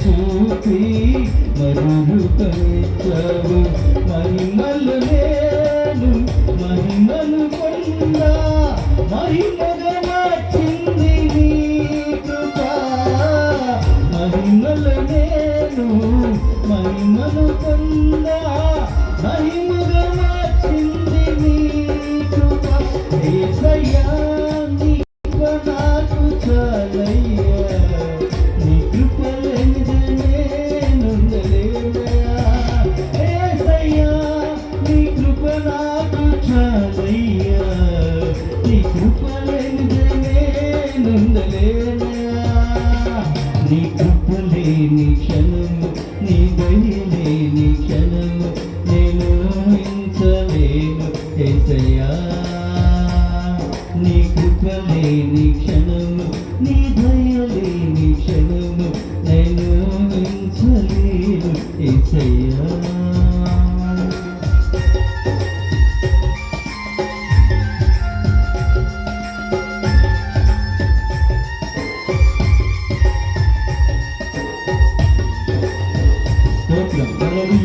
చూపి మరుగు పెంచావు మహిమలు నేను మహిమలు పొందా. మహిమగా మార్చింది మహిమలు నేను మహిమలు క్షణము నీ దయ లేని క్షణము నేను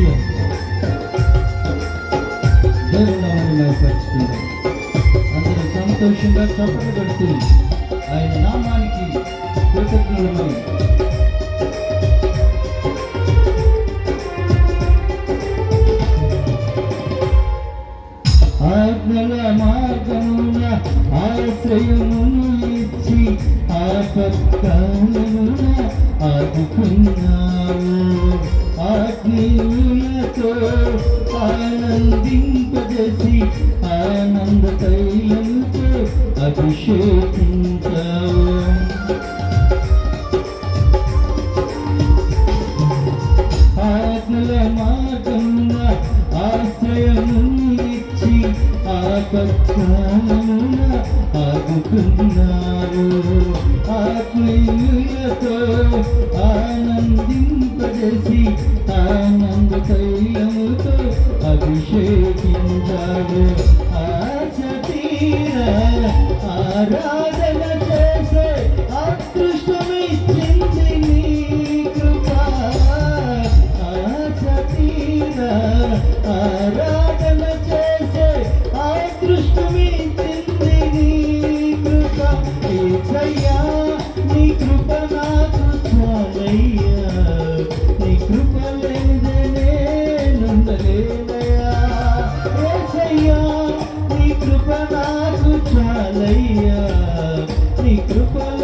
హల్లెలూయా దేవుని నామాన్ని మహిమపరుచుకుందాం అందరూ సంతోషంగా చప్పట్లు పెడుతూ ఆయన నామానికి కృతజ్ఞులమై ఆజ్ఞల మార్గమున ఆశ్రయమును ఇచ్చి ఆపత్కాలమున ఆత్మీయులతో ఆనందింపజేసి ఆనంద తైలంతో అభిషేకించావు. ఆత్మల మార్గమున ఆశ్రయమునిచ్చి ఆకర్షణ ఆదుకున్నారు ఆత్మీయులతో ఆనందింపజేసి ఆనంద తైలముతో అభిషేకించాడు. ఆశ తీరా ఆరా నాకు చాలయ్యా. నీ కృప